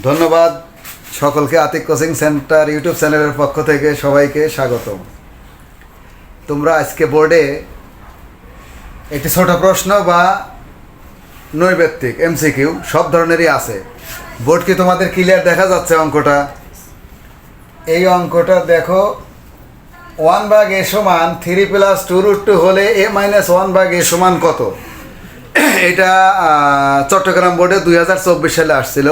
ধন্যবাদ সকলকে Atik coaching centre YouTube চ্যানেলের পক্ষ থেকে সবাইকে স্বাগতম। তোমরা আজকে বোর্ডে একটি ছোট প্রশ্ন বা নৈবেত্তিক এমসিকিউ সব ধরনেরই আছে। বোর্ড কি তোমাদের ক্লিয়ার দেখা যাচ্ছে অঙ্কটা? এই অঙ্কটা দেখো ওয়ান ভাগ এ সমান three plus two root two হলে এ মাইনাস ওয়ান ভাগ এ সমান কত? এটা চট্টগ্রাম বোর্ডে দুই হাজার চব্বিশ সালে আসছিল।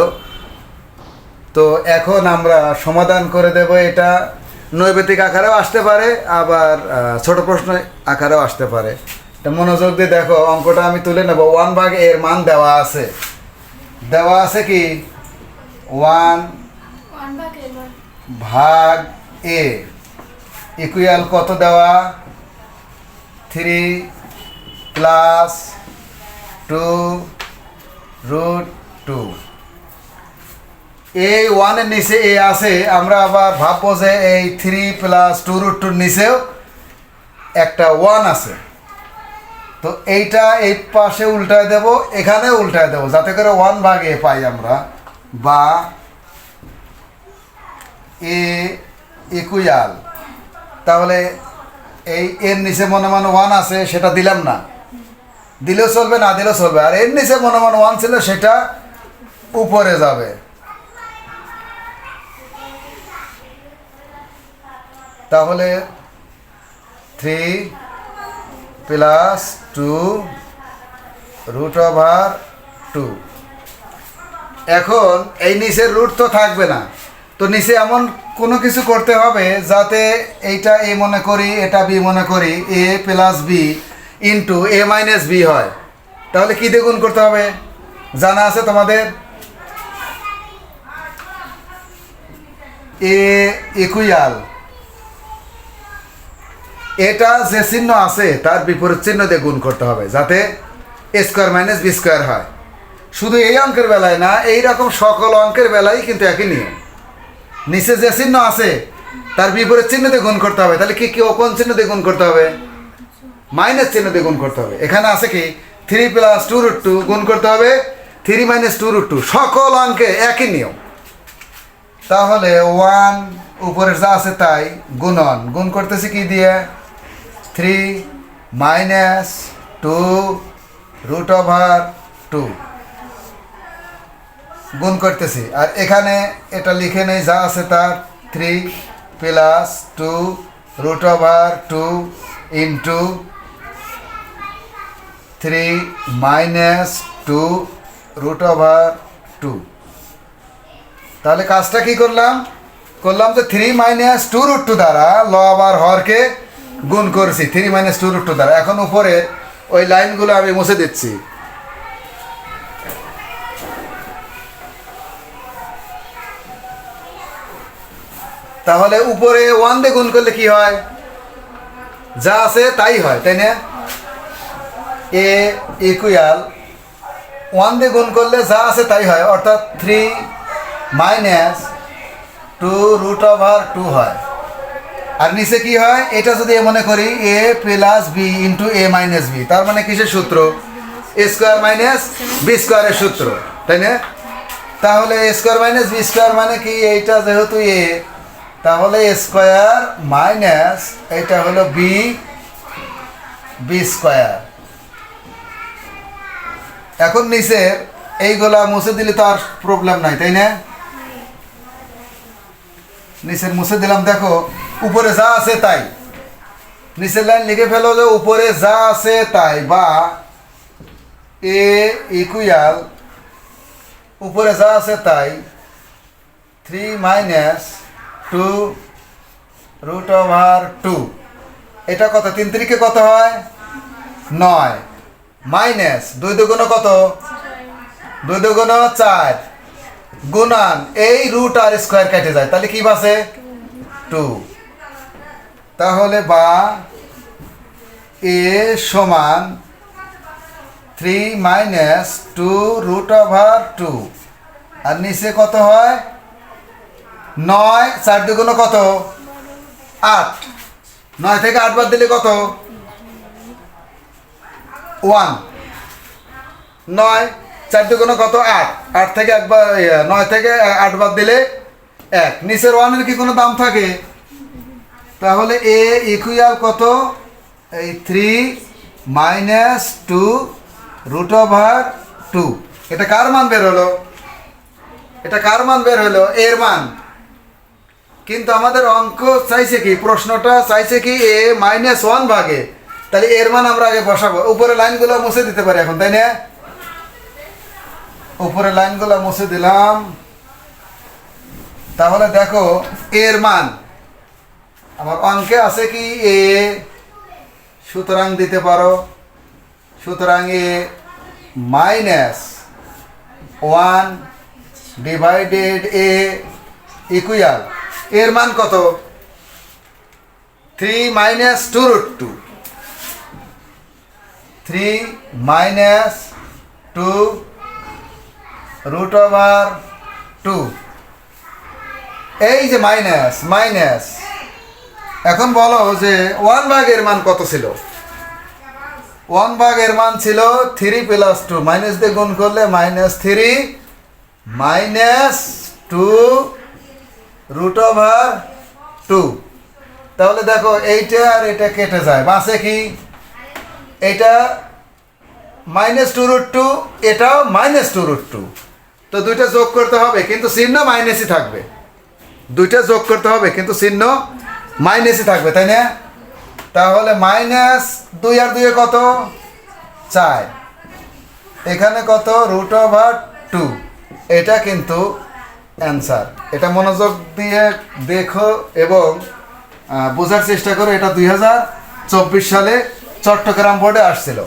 তো এখন আমরা সমাধান করে দেব এটা। নৈবেতিক আকারেও আসতে পারে আবার ছোট প্রশ্ন আকারেও আসতে পারে। এটা মনোযোগ দিয়ে দেখো অঙ্কটা আমি তুলে নেব। ওয়ান ভাগ এর মান দেওয়া আছে। দেওয়া আছে কি? ওয়ান ভাগ এ। ইকুয়াল কত দেওয়া? Three plus two root two. এই ওয়ানের নিচে এ আছে, আমরা আবার ভাববো যে এই থ্রি প্লাস টু রুট টুর নিচেও একটা ওয়ান আছে। তো এইটা এই পাশে উল্টায় দেব, এখানে উল্টায় দেব, যাতে করে ওয়ান ভাগ পাই আমরা, বা এ ইকুয়াল তাহলে এই এর নিচে মনে মনে ওয়ান আছে, সেটা দিলাম না। দিলেও চলবে, না দিলেও চলবে। আর এর নিচে মনে মনে ওয়ান ছিল, সেটা উপরে যাবে। তাহলে three plus two root over two এখন এই নিচের রুট তো থাকবে না। তো নিচে এমন কোনো কিছু করতে হবে যাতে এইটা এ মনে করি, এটা বি মনে করি, A plus B into A minus B হয়। তাহলে কী গুণ করতে হবে? জানা আছে তোমাদের? এ ইকুয়াল এটা যে চিহ্ন আছে, তার বিপরীত চিহ্ন দিয়ে গুণ করতে হবে, যাতে A square minus B square হয়। শুধু এই অঙ্কের বেলায় না এই রকম সকল অঙ্কের বেলায় কিন্তু একই নিয়ম। নিচে যে চিহ্ন আছে, তার বিপরীত চিহ্ন দিয়ে গুণ করতে হবে। তাহলে কি কি কোন চিহ্ন দিয়ে গুণ করতে হবে? মাইনাস চিহ্ন দিয়ে গুণ করতে হবে। এখানে আছে কি three plus two root two গুণ করতে হবে। Three minus two root two সকল অঙ্কে একই নিয়ম। তাহলে ওয়ান উপরের যা আছে তাই, গুণন। গুণ করতেছি কি দিয়ে? Three minus two root over two গুণ করতেছি। আর এখানে এটা লিখে নেই, যা আছে তার three plus two root over two into three minus two root over two তাহলে কাজটা কি করলাম? করলাম যে three minus two root two দ্বারা ল আবার হরকে গুণ করেছি three minus two root two দ্বারা এখন উপরে ওই লাইনগুলো আমি মুছে দিচ্ছি। তাহলে উপরে ওয়ান দিয়ে গুণ করলে কি হয়? যা আছে তাই হয়, তাই না? এ ইকুয়াল ওয়ান দিয়ে গুণ করলে যা আছে তাই হয়, অর্থাৎ three minus two root over two হয়। আর নিচে কি হয়? এটা যদি মনে করি A plus B into A minus B. তার মানে কিসের সূত্র? এ স্কোয়ার মাইনাস বি স্কোয়ারের সূত্র তাই না? তাহলে A square minus B square মানে কি? এইটা যেহেতু এ তাহলে এ স্কোয়ার মাইনাস এটা হলো বি বি স্কোয়ার। এখন নিচে এইগুলা মুছে দিলে তো আর প্রবলেম নাই তাই না? নিচের মুছে দিলাম দেখো। উপরে যা আছে তাই। নিচের লাইন লিখে ফেলো যে উপরে যা আছে তাই বা এ ইকুয়াল উপরে যা আছে তাই three minus two root over two এটা কত? তিন তিরিকে কত হয়? নয়। মাইনাস দুই দুগুণ কত? দুই দুগুণ চার। গুণান এই রুট আর স্কোয়ার কেটে যায়। তাহলে কি বাসে? টু তাহলে বা এ সমান three minus two root over two আর নিচে কত হয়? নয়, চার দুগুণ কত? আট। নয় থেকে আট বাদ দিলে কত? ওয়ান নয়, চার দুগুণ কত? আট। আট থেকে একবার নয় থেকে আট বাদ দিলে এক। নিচের ওয়ানের কি কোনো দাম থাকে? তাহলে এ ইকুয়াল কত? এই three minus two root over two এটা কার মান বের হলো? এটা কার মান বের হলো? এর মান। কিন্তু আমাদের অঙ্ক চাইছে কি? প্রশ্নটা চাইছে কি এ মাইনাস ওয়ান ভাগে। তাহলে এর মান আমরা আগে বসাবো। উপরে লাইনগুলো মুছে দিতে পারি এখন, তাই না? উপরে লাইনগুলো মুছে দিলাম। তাহলে দেখো, এর মান। আমার অঙ্কে আছে কি এ, সুতরাং দিতে পারো। সুতরাং A minus one divided A equal. এর মান কত? Three minus two root two. Three minus two root over two. এই যে মাইনাস মাইনাস। এখন বলো যে ওয়ান ভাগের মান কত ছিল? ওয়ান ভাগের মান ছিল থ্রি প্লাস টু মাইনাস দিয়ে গুণ করলে minus three minus two root over two তাহলে দেখো এইটা আর এটা কেটে যায় বাসে কি? এটা মাইনাস টু রুট টু এটাও মাইনাস টু রুট টু তো দুইটা যোগ করতে হবে, কিন্তু চিহ্ন মাইনাসই থাকবে। দুইটা যোগ করতে হবে, কিন্তু চিহ্ন মাইনাসই থাকবে, তাই না? তাহলে মাইনাস দুই আর দুইয়ে কত? চার। এখানে কত? Root over two. এটা কিন্তু অ্যান্সার। এটা মনোযোগ দিয়ে দেখো এবং বোঝার চেষ্টা করো, এটা দুই হাজার চব্বিশ সালে চট্টগ্রাম বোর্ডে আসছিল।